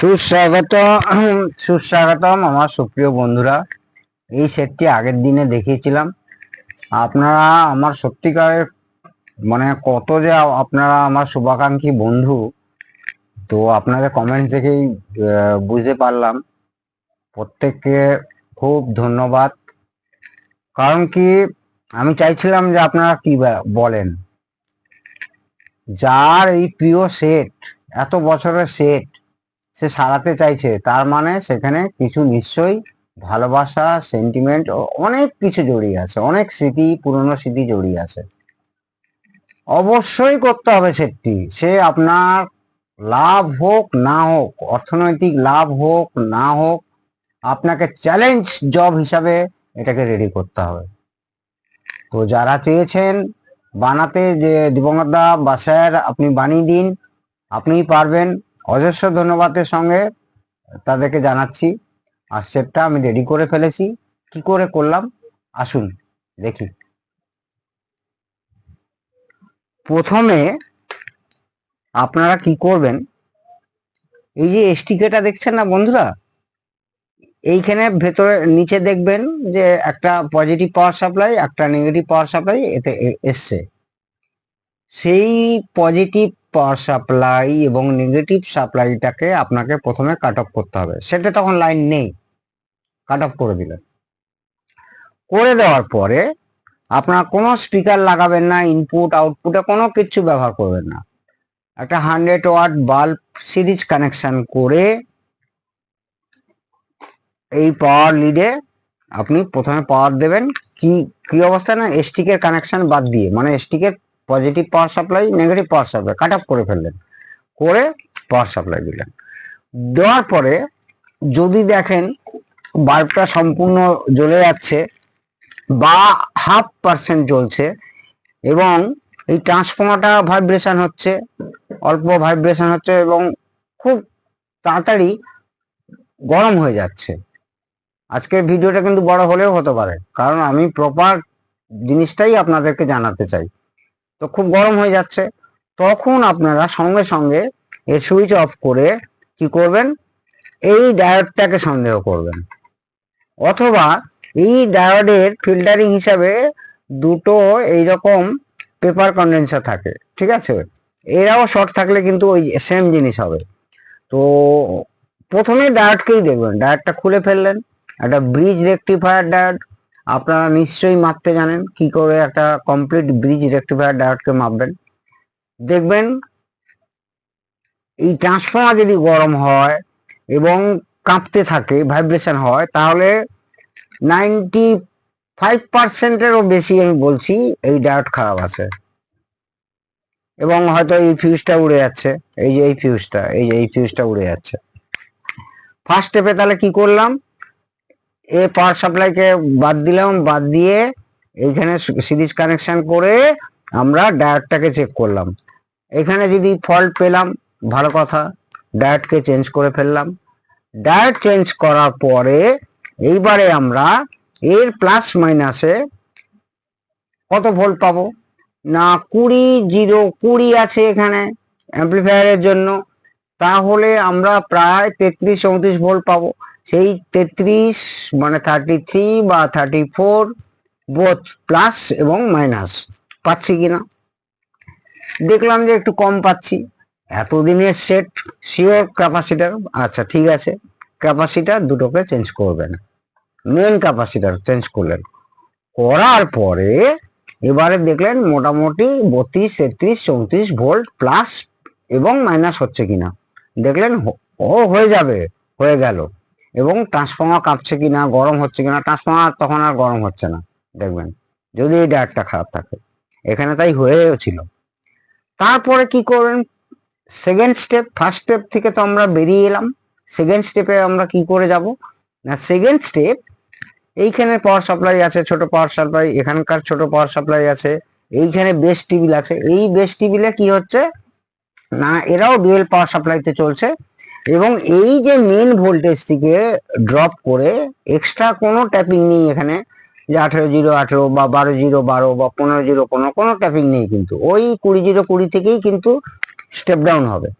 সুস্বাগত সুস্বাগতম আমার সুপ্রিয় বন্ধুরা। এই সেটটি আগের দিনে দেখিয়েছিলাম। আপনারা আমার সত্যিকারের মানে কত যে আপনারা আমার শুভাকাঙ্ক্ষী বন্ধু, তো আপনাদের কমেন্ট থেকেই বুঝতে পারলাম। প্রত্যেককে খুব ধন্যবাদ। কারণ কি, আমি চাইছিলাম যে আপনারা কি বলেন। যার এই প্রিয় সেট এত বছরের সেট সে সারাতে চাইছে, তার মানে সেখানে কিছু নিশ্চয়ই ভালোবাসা সেন্টিমেন্ট অনেক কিছু জড়িয়ে আছে, অনেক স্মৃতি, পুরনো স্মৃতি জড়িয়ে আছে। অবশ্যই করতে হবে সেটটি সে আপনার লাভ হোক না হোক, অর্থনৈতিক লাভ হোক না হোক, আপনাকে চ্যালেঞ্জ জব হিসাবে এটাকে রেডি করতে হবে। তো যারা চেয়েছেন বানাতে, যে দিবঙ্গত বা স্যার আপনি বানিয়ে দিন, আপনিই পারবেন। অজস্র ধন্যবাদের সঙ্গে তাদেরকে জানাচ্ছি। আর সেটটা আমি রেডি করে ফেলেছি। কি করে করলাম? আসুন, দেখি। প্রথমে আপনারা কি করবেন? এই যে এসটিকেটা দেখছেন না বন্ধুরা? এইখানে ভেতরে, নিচে দেখবেন যে একটা পজিটিভ পাওয়ার সাপ্লাই একটা নেগেটিভ পাওয়ার সাপ্লাই এতে এসছে। সেই পজিটিভ পাওয়ার সাপ্লাই এবং নেগেটিভ সাপ্লাইটাকে আপনাকে প্রথমে কাট অফ করতে হবে। সেটা তখন লাইন নেই। কাট অফ করে দিলেন। করে দেওয়ার পরে আপনার কোনো স্পিকার লাগাবেন না ইনপুট আউটপুটে কোনো কিছু ব্যবহার করবেন না। একটা hundred watt bulb series connection করে এই পাওয়ার লিডে আপনি প্রথমে পাওয়ার দেবেন। কি কি অবস্থা না? এসটিকের কানেকশন বাদ দিয়ে মানে এসটিকের positive power supply negative power supply cut off করে ফেললেন। করে পাওয়ার সাপ্লাই দিলেন। দেওয়ার পরে যদি দেখেন বাল্বটা সম্পূর্ণ জ্বলে যাচ্ছে বা হাফ পার্সেন্ট জ্বলছে এবং এই ট্রান্সফর্মারটা ভাইব্রেশন হচ্ছে, অল্প ভাইব্রেশন হচ্ছে এবং খুব তাড়াতাড়ি গরম হয়ে যাচ্ছে। আজকের ভিডিওটা কিন্তু বড় হলেও হতে পারে, কারণ আমি প্রপার জিনিসটাই আপনাদেরকে জানাতে চাই। তো খুব গরম হয়ে যাচ্ছে। তখন আপনারা সঙ্গে সঙ্গে এর সুইচ অফ করে কি করবেন? এই ডায়োডটাকে সন্দেহ করবেন। অথবা এই ডায়োডের ফিল্টারিং হিসাবে দুটো এইরকম পেপার কন্ডেন্সার থাকে, ঠিক আছে? এরাও শর্ট থাকলে কিন্তু ওই সেম জিনিস হবে। তো প্রথমে ডায়োডকেই দেখবেন? ডায়োডটা খুলে ফেললেন। একটা ব্রিজ রেকটিফায়ার ডায়োড আপনারা নিশ্চয়ই মাপতে জানেন কি করে একটা কমপ্লিট ব্রিজ রেকটিফায়ার ডায়োডকে মাপবেন। দেখবেন, এই ট্রান্সফর্মার যদি গরম হয় এবং কাঁপতে থাকে ভাইব্রেশন হয়, তাহলে নাইনটি ফাইভ পার্সেন্টেরও বেশি আমি বলছি এই ডায়োড খারাপ আছে। এবং হয়তো এই ফিউজটা উড়ে যাচ্ছে, এই যে এই ফিউজটা এই যে এই ফিউজটা উড়ে যাচ্ছে। ফার্স্ট স্টেপে তাহলে কি করলাম? এ পাওয়ার সাপ্লাইকে বাদ দিলাম, বাদ দিয়ে এইখানে সিরিজ কানেকশন করে আমরা ডায়োডটাকে চেক করলাম। এখানে যদি ফল্ট পেলাম, ভালো কথা ডায়োডকে চেঞ্জ করে ফেললাম। ডায়োড চেঞ্জ করার পরে এইবারে আমরা এর প্লাস মাইনাসে কত ভোল্ট পাবো? না, কুড়ি, জিরো, কুড়ি আছে এখানে অ্যাম্প্লিফায়ারের জন্য। তাহলে আমরা প্রায় তেত্রিশ, চৌত্রিশ ভোল্ট পাবো। সেই তেত্রিশ মানে থার্টি থ্রি বা থার্টি ফোর বোথ প্লাস এবং মাইনাস পাচ্ছি কিনা? দেখলাম যে একটু কম পাচ্ছি। এতদিনের সেট শিওর ক্যাপাসিটার আচ্ছা ঠিক আছে। ক্যাপাসিটার দুটোকে চেঞ্জ করবেন। মেন ক্যাপাসিটার চেঞ্জ করলেন। করার পরে এবারে দেখলেন মোটামুটি বত্রিশ, তেত্রিশ, চৌত্রিশ ভোল্ট প্লাস এবং মাইনাস হচ্ছে কিনা। দেখলেন ও হয়ে যাবে, হয়ে গেল। এবং ট্রান্সফর্মার কাঁপছে কিনা, গরম হচ্ছে কিনা ট্রান্সফর্মার তখন আর গরম হচ্ছে না, দেখবেন। যদি এই ডায়ারটা খারাপ থাকে। এখানে তাই হয়েও ছিল। তারপরে কি করবেন? সেকেন্ড স্টেপ ফার্স্ট স্টেপ থেকে তো আমরা বেরিয়ে এলাম। সেকেন্ড স্টেপে আমরা কি করে যাব? না সেকেন্ড স্টেপ এইখানে পাওয়ার সাপ্লাই আছে, ছোট পাওয়ার সাপ্লাই এখানকার ছোট পাওয়ার সাপ্লাই আছে, এইখানে বেস টিবিল আছে। এই বেস টিবিলে কি হচ্ছে? না, এরাও ডুয়েল পাওয়ার সাপ্লাইতে চলছে। এবং এই যে মেন ভোল্টেজ থেকে ড্রপ করে এক্সট্রা কোনো ট্যাপিং নেই এখানে, যে আঠেরো জিরো আঠেরো বা বারো জিরো বারো বা পনেরো জিরো পনেরো কোনো ট্যাপিং নেই কিন্তু। ওই কুড়ি জিরো কুড়ি থেকেই কিন্তু স্টেপ ডাউন হবে।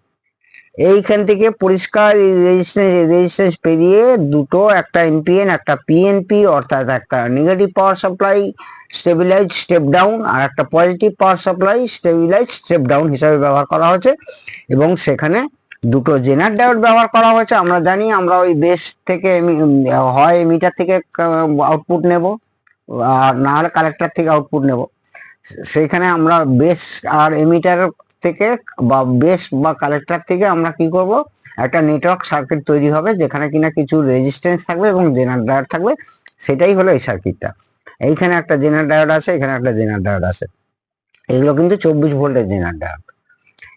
এইখান থেকে পরিষ্কার রেজিস্ট্যান্স রেজিস্ট্যান্স পেরিয়ে দুটো, একটা এনপিএন একটা পিএনপি অর্থাৎ একটা negative power supply stabilise step down আর একটা positive power supply stabilise step down হিসাবে ব্যবহার করা হয়েছে। এবং সেখানে দুটো জেনার ডায়োড ব্যবহার করা হয়েছে, আমরা জানি, আমরা ওই বেস থেকে হয় মিটার থেকে আউটপুট নেব, আর না হলে কালেক্টর থেকে আউটপুট নেব। সেইখানে আমরা বেস আর এমিটার থেকে বা বেস বা কালেক্টর থেকে আমরা কি করব, একটা নেটওয়ার্ক সার্কিট তৈরি হবে, যেখানে কিনা কিছু রেজিস্ট্যান্স থাকবে এবং জেনার ডায়োড থাকবে, সেটাই হলো এই সার্কিটটা এইখানে একটা জেনার ডায়োড আছে, এখানে একটা জেনার ডায়োড আছে। এগুলো কিন্তু চব্বিশ ভোল্টের জেনার ডায়োড।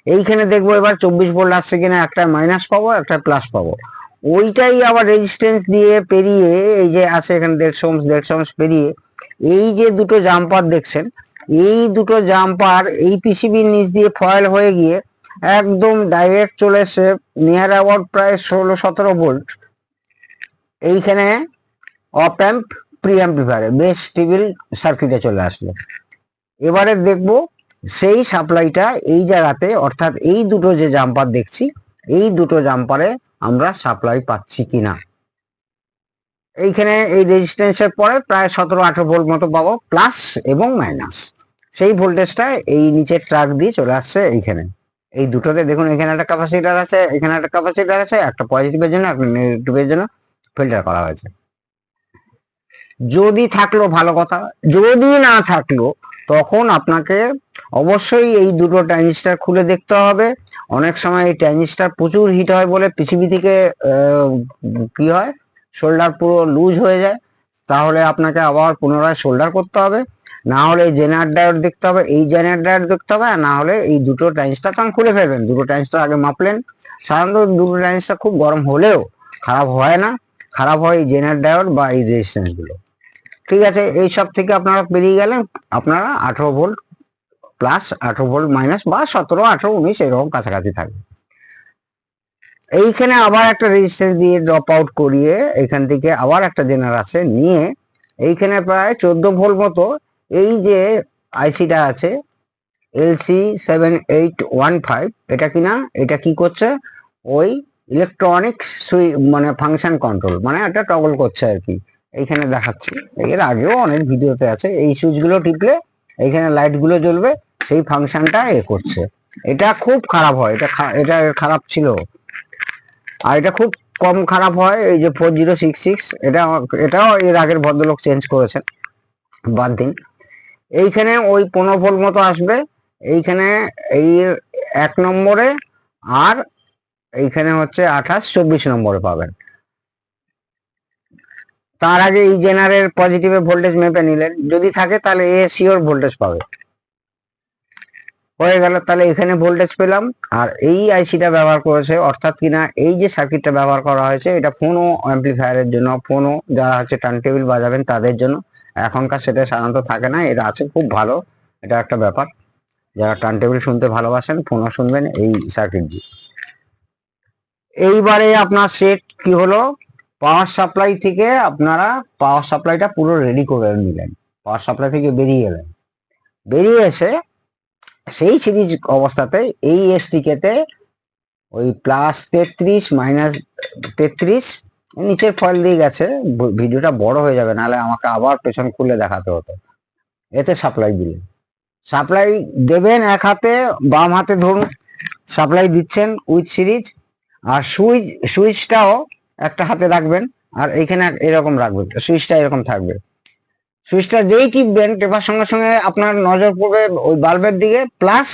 এইখানে দেখব এবার চব্বিশ ভোল্ট আসছে কিনা, একটা মাইনাস পাবো, একটা প্লাস পাবো। ওইটাই আবার রেজিস্ট্যান্স দিয়ে পেরিয়ে, এই যে আছে এখানে দেড়শো ওমস দেড়শো ওমস পেরিয়ে, এই যে দুটো জাম্পার দেখছেন, এই দুটো জাম্পার এই পিসিবির নিচ দিয়ে ফয়েল হয়ে গিয়ে একদম ডাইরেক্ট চলে এসে নিয়ার অ্যাবাউট প্রায় ষোলো, সতেরো ভোল্ট। এইখানে অপ অ্যাম্প প্রি অ্যাম্পলিফায়ারে বেশ টিবিল সার্কিটে চলে আসলো। এবারে দেখব সেই সাপ্লাইটা এই জায়গাতে, অর্থাৎ এই দুটো যে জাম্পার দেখছি, এই দুটো জাম্পারে আমরা সাপ্লাই পাচ্ছি কিনা। এইখানে এই রেজিস্ট্যান্সের পরে প্রায় সতেরো আঠেরো ভোল্ট মতো পাবো প্লাস এবং মাইনাস সেই ভোল্টেজটা এই নিচের ট্রাক দিয়ে চলে আসছে এইখানে। এই দুটোতে দেখুন, এখানে একটা ক্যাপাসিটার আছে, এখানে একটা ক্যাপাসিটার আছে, একটা পজিটিভের জন্য, একটা নেগেটিভের জন্য ফিল্টার করা হয়েছে। যদি থাকল ভালো কথা, যদি না থাকল, তখন আপনাকে অবশ্যই এই দুটো ট্রানজিস্টার খুলে দেখতে হবে। অনেক সময় এই ট্রানজিস্টার প্রচুর হিট হয় বলে পৃথিবী থেকে কি হয় শোল্ডার পুরো লুজ হয়ে যায়। তাহলে আপনাকে আবার পুনরায় শোল্ডার করতে হবে। না হলে জেনার ডায়োড দেখতে হবে, এই জেনার ডায়োড দেখতে হবে, আর না হলে এই দুটো ট্রানজিস্টার তখন খুলে ফেলবেন। দুটো ট্রানজিস্টার আগে মাপলেন। সাধারণত দুটো ট্রানজিস্টার খুব গরম হলেও খারাপ হয় না। খারাপ হয় এই জেনার ডায়োড বা এই রেজিস্ট্যান্সগুলো। ঠিক আছে, এই সব থেকে আপনারা পেরিয়ে গেলেন, আপনারা আঠারো ভোল্ট প্লাস আঠারো ভোল্ট মাইনাস বা সতেরো, আঠারো, উনিশ, এরকম কাছাকাছি থাকবে। এইখানে আবার একটা রেজিস্ট্যান্স দিয়ে ড্রপ আউট করিয়ে এখান থেকে আবার একটা জেনার আছে নিয়ে এইখানে প্রায় চোদ্দ ভোল্ট মতো এই যে আইসিটা আছে LC seven eight one five এটা কিনা, এটা কি করছে? ওই ইলেকট্রনিক সুই মানে ফাংশন কন্ট্রোল মানে একটা টগল করছে আর কি। এইখানে দেখাচ্ছি। এর আগেও অনেক ভিডিওতে আছে। এই সুইচগুলো টিপলে এইখানে লাইটগুলো জ্বলবে, সেই ফাংশনটা এ করছে। এটা খুব খারাপ হয়। এটা এটা খারাপ ছিল। আর এটা খুব কম খারাপ হয় এই যে ফোর জিরো সিক্স সিক্স এটা এটাও এর আগের ভদ্রলোক চেঞ্জ করেছেন। বাদ দিন। এইখানে ওই পনেরো ভোল্ট মতো আসবে। এইখানে এই এক নম্বরে আর এইখানে হচ্ছে আঠাশ, চব্বিশ নম্বরে পাবেন। তার আগে এই জেনারের পজিটিভে ভোল্টেজ মেপে নিলেন। যদি থাকে তাহলে এ শিওর ভোল্টেজ পাবে। হয়ে গেল, তাহলে এখানে ভোল্টেজ পেলাম। আর এই আইসিটা ব্যবহার করেছে, অর্থাৎ কিনা এই যে সার্কিটটা ব্যবহার করা হয়েছে, এটা ফোনও অ্যাম্পলিফায়ারের জন্য ফোনও যারা হচ্ছে টার্ন টেবিল বাজাবেন তাদের জন্য। এখনকার সেটা সাধারণত থাকে না, এটা আছে খুব ভালো, এটা একটা ব্যাপার। যারা টার্ন টেবিল শুনতে ভালোবাসেন ফোনও শুনবেন এই সার্কিট দিয়ে। এইবারে আপনার সেট কি হলো? পাওয়ার সাপ্লাই থেকে আপনারা পাওয়ার সাপ্লাইটা পুরো রেডি করে নিলেন। পাওয়ার সাপ্লাই থেকে বেরিয়ে এলেন। বেরিয়ে এসে সেই সিরিজ অবস্থাতে এই এসটিকেতে ওই প্লাস তেত্রিশ মাইনাস তেত্রিশ নিচের ফয়েল দিয়ে গেছে। ভিডিওটা বড় হয়ে যাবে, নাহলে আমাকে আবার পেছন খুলে দেখাতে হতো। এতে সাপ্লাই দিলেন। সাপ্লাই দেবেন এক হাতে, বাম হাতে ধরুন সাপ্লাই দিচ্ছেন উইথ সিরিজ আর সুইচ, সুইচটাও একটা হাতে রাখবেন আর এইখানে এরকম রাখবেন, সুইচটা এরকম থাকবে। সুইচটা যেই টিপবেন, টেপার সঙ্গে সঙ্গে আপনার নজর পড়বে ওই বাল্বের দিকে প্লাস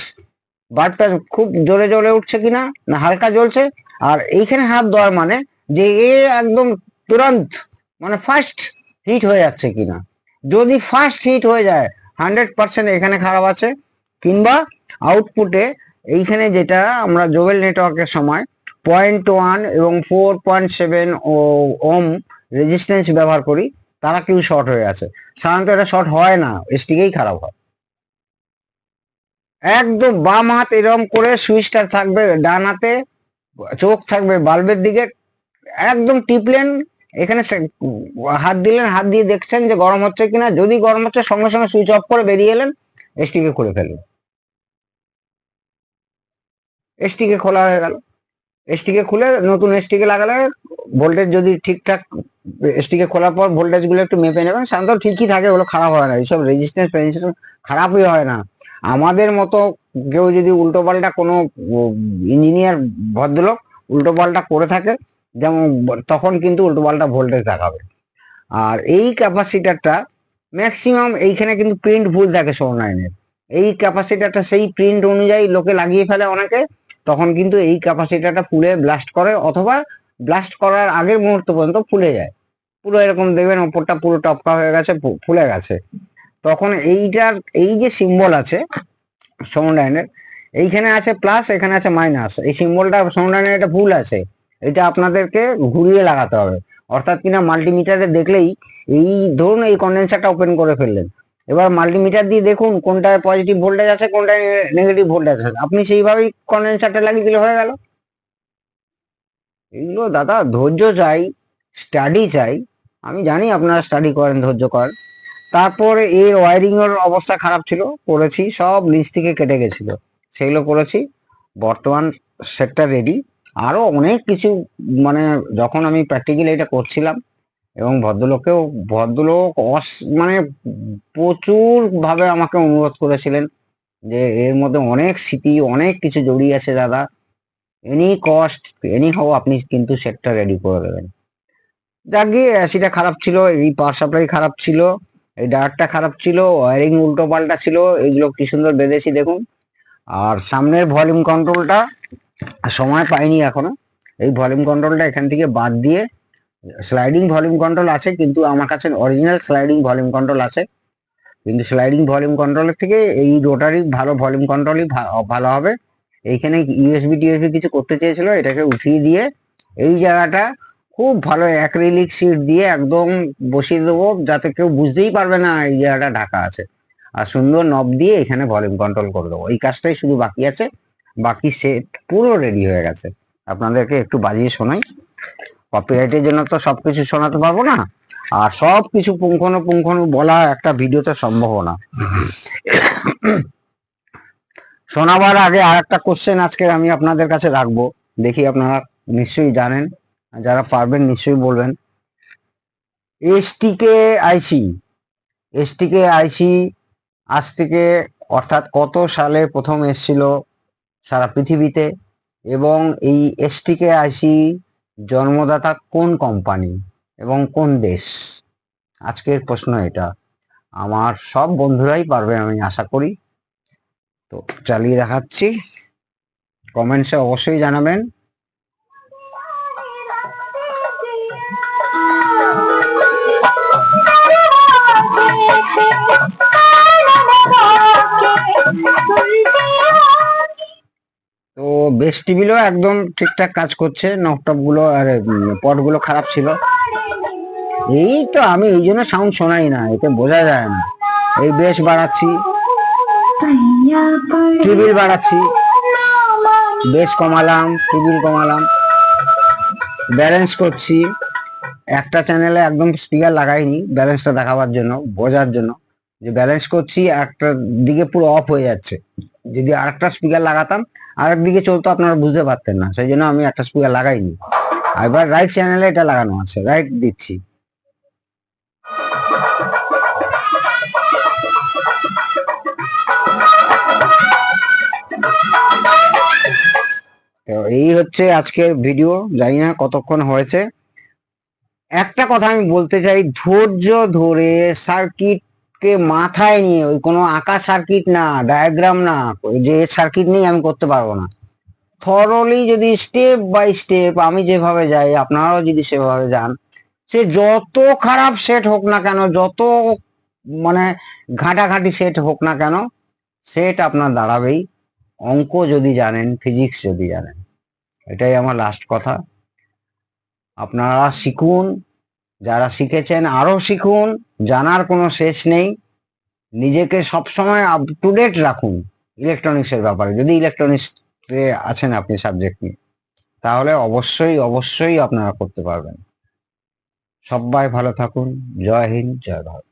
বাল্বটা খুব জোরে জোরে উঠছে কিনা না হালকা জ্বলছে, আর এইখানে হাত দেওয়ার মানে যে এ একদম তুরন্ত মানে ফার্স্ট হিট হয়ে যাচ্ছে কিনা। যদি ফার্স্ট হিট হয়ে যায় হান্ড্রেড পার্সেন্ট এখানে খারাপ আছে, কিংবা আউটপুটে এইখানে যেটা আমরা জোবেল নেটওয়ার্কের সময় পয়েন্ট ওয়ান এবং four point seven ohm resistance ব্যবহার করি, তারা কেউ শর্ট হয়ে আছে। সাধারণত এটা শর্ট হয় না, এসটিকেই খারাপ হয়। একদম বাম হাত এরকম করে সুইচটা থাকবে ডান হাতে, চোখ থাকবে বাল্বের দিকে, একদম টিপলেন, এখানে হাত দিলেন, হাত দিয়ে দেখছেন যে গরম হচ্ছে কিনা, যদি গরম হচ্ছে সঙ্গে সঙ্গে সুইচ অফ করে বেরিয়ে এলেন, এসটিকে খুলে ফেলবেন এসটিকে খোলা হয়ে গেল। এসটিকে খুলে নতুন এসটিকে লাগালে ভোল্টেজ যদি ঠিকঠাক এসটিকে খোলার পর ভোল্টেজগুলো একটু মেপে নেবেন, সাধারণত ঠিকই থাকে, ওগুলো খারাপ হয় না। এইসব রেজিস্ট্যান্স ফেজিস্ট্যান্স খারাপই হয় না। আমাদের মতো কেউ যদি উল্টো পাল্টা কোনো ইঞ্জিনিয়ার ভদ্রলোক উল্টো পাল্টা করে থাকে, যেমন তখন কিন্তু উল্টো পাল্টা ভোল্টেজ দেখাবে। আর এই ক্যাপাসিটারটা ম্যাক্সিমাম এইখানে কিন্তু প্রিন্ট ভুল থাকে সোনাইনের এই ক্যাপাসিটারটা সেই প্রিন্ট অনুযায়ী লোকে লাগিয়ে ফেলে অনেকে তখন কিন্তু এই ক্যাপাসিটারটা ফুলে ব্লাস্ট করে অথবা ব্লাস্ট করার আগের মুহূর্ত পর্যন্ত ফুলে যায়। পুরো এরকম দেখবেন ওপরটা পুরো টপকা হয়ে গেছে ফুলে গেছে। তখন এইটার, এই যে সিম্বল আছে সমুদায়নের এইখানে আছে প্লাস এখানে আছে মাইনাস এই সিম্বলটা সমুদায়নের এটা ভুল আছে। এটা আপনাদেরকে ঘুরিয়ে লাগাতে হবে। অর্থাৎ কিনা মাল্টিমিটারে দেখলেই এই, ধরুন এই কন্ডেন্সারটা ওপেন করে ফেললেন। এবার মাল্টিমিটার দিয়ে দেখুন কোনটায় পজিটিভ ভোল্টেজ আছে, কোনটায় নেগেটিভ ভোল্টেজ আছে। আপনি সেইভাবেই কন্ডেন্সারটা লাগিয়ে দিলে হয়ে গেল। এগুলো দাদা, ধৈর্য চাই স্টাডি চাই। আমি জানি আপনারা স্টাডি করেন, ধৈর্য করেন। তারপরে এর ওয়ারিং এর অবস্থা খারাপ ছিল, করেছি, সব নিচ থেকে কেটে গেছিল। সেগুলো করেছি, বর্তমান সেটটা রেডি আরও অনেক কিছু মানে যখন আমি প্র্যাকটিক্যালি এটা করছিলাম এবং ভদ্রলোকেও ভদ্রলোক অস মানে প্রচুর ভাবে আমাকে অনুরোধ করেছিলেন যে এর মধ্যে অনেক স্মৃতি, অনেক কিছু জড়িয়ে আছে দাদা। এনি কস্ট এনি হাও আপনি কিন্তু সেটটা রেডি করে দেবেন। যাক গিয়ে অ্যাসিটা খারাপ ছিল, এই পাওয়ার সাপ্লাই খারাপ ছিল, এই ডায়ারটা খারাপ ছিল ওয়ারিং উল্টো পাল্টা ছিল, এইগুলো কি সুন্দর বেঁধেছি দেখুন। আর সামনের ভলিউম কন্ট্রোলটা সময় পাইনি এখনও। এই ভলিউম কন্ট্রোলটা এখান থেকে বাদ দিয়ে স্লাইডিং ভলিউম কন্ট্রোল আছে, কিন্তু আমার কাছে অরিজিনাল স্লাইডিং ভলিউম কন্ট্রোল আছে। কিন্তু স্লাইডিং ভলিউম কন্ট্রোলের থেকে এই রোটারি ভালো ভলিউম কন্ট্রোলই ভালো হবে। এইখানে ইউএসবি টিএসবি কিছু করতে চেয়েছিল, এটাকে উঠিয়ে দিয়ে এই জায়গাটা খুব ভালো অ্যাক্রিলিক শিট দিয়ে একদম বসিয়ে দেবো, যাতে কেউ বুঝতেই পারবে না এই জায়গাটা ঢাকা আছে। আর সুন্দর নব দিয়ে এখানে ভলিউম কন্ট্রোল করে দেবো। এই কাজটাই শুধু বাকি আছে, বাকি সেট পুরো রেডি হয়ে গেছে। আপনাদেরকে একটু বাজিয়ে শোনাই। কপিরাইটের জন্য তো সব কিছু শোনাতে পারব না। আর সব কিছু পুঙ্খানুপুঙ্খানু বলা একটা ভিডিওতে সম্ভব না। শোনাবার আগে আর একটা কোশ্চেন আজকে আমি আপনাদের কাছে রাখব। দেখি আপনারা নিশ্চয়ই জানেন, যারা পারবেন নিশ্চয়ই বলবেন। এসটিকে আইসি এসটিকে আইসি আজ থেকে অর্থাৎ কত সালে প্রথম এসছিল সারা পৃথিবীতে? এবং এই এসটিকে আইসি জন্মদাতা কোন কোম্পানি এবং কোন দেশ? আজকের প্রশ্ন এটা। আমার সব বন্ধুরাই পারবে আমি আশা করি। তো চালিয়ে দেখাচ্ছি। কমেন্টসে অবশ্যই জানাবেন। তো বেস টিভিলও একদম ঠিকঠাক কাজ করছে নকটপগুলো আর পটগুলো খারাপ ছিল। এই তো আমি এই জন্য সাউন্ড শোনাই না, এতে বোঝা যায় না। এই বেশ বাড়াচ্ছি। টিবিল বাড়াচ্ছি। বেশ কমালাম টিবিল কমালাম। ব্যালেন্স করছি। একটা চ্যানেলে একদম স্পিকার লাগাইনি ব্যালেন্সটা দেখাবার জন্য, বোঝার জন্য। যে ব্যালেন্স করছি, একটা দিকে পুরো অফ হয়ে যাচ্ছে। যদি আরেকটা স্পিকার লাগাতাম আরেক দিকে চলতো আপনারা বুঝতে পারতেন না, সেই জন্য আমি একটা স্পিকার লাগাইনি। এবার রাইট চ্যানেলে এটা লাগানো আছে রাইট দিচ্ছি। তো এই হচ্ছে আজকের ভিডিও জানি না কতক্ষণ হয়েছে। একটা কথা আমি বলতে চাই, ধৈর্য ধরে সার্কিট কে মাথায় নিয়ে, ওই কোনো আঁকা সার্কিট না ডায়াগ্রাম না, ওই যে সার্কিট নেই আমি করতে পারব না। থরলি যদি স্টেপ বাই স্টেপ আমি যেভাবে যাই, আপনারাও যদি সেভাবে যান, সে যত খারাপ সেট হোক না কেন, যত মানে ঘাঁটাঘাঁটি সেট হোক না কেন সেট আপনার দাঁড়াবেই। অঙ্ক যদি জানেন ফিজিক্স যদি জানেন, এটাই আমার লাস্ট কথা। আপনারা শিখুন যারা শিখেছেন, আরও শিখুন, জানার কোনো শেষ নেই। নিজেকে সবসময় আপ টু ডেট রাখুন ইলেকট্রনিক্সের ব্যাপারে। যদি ইলেকট্রনিক্স আছেন আপনি সাবজেক্ট নিয়ে, তাহলে অবশ্যই অবশ্যই আপনারা করতে পারবেন। সবাই ভালো থাকুন। জয় হিন্দ, জয় ভারত।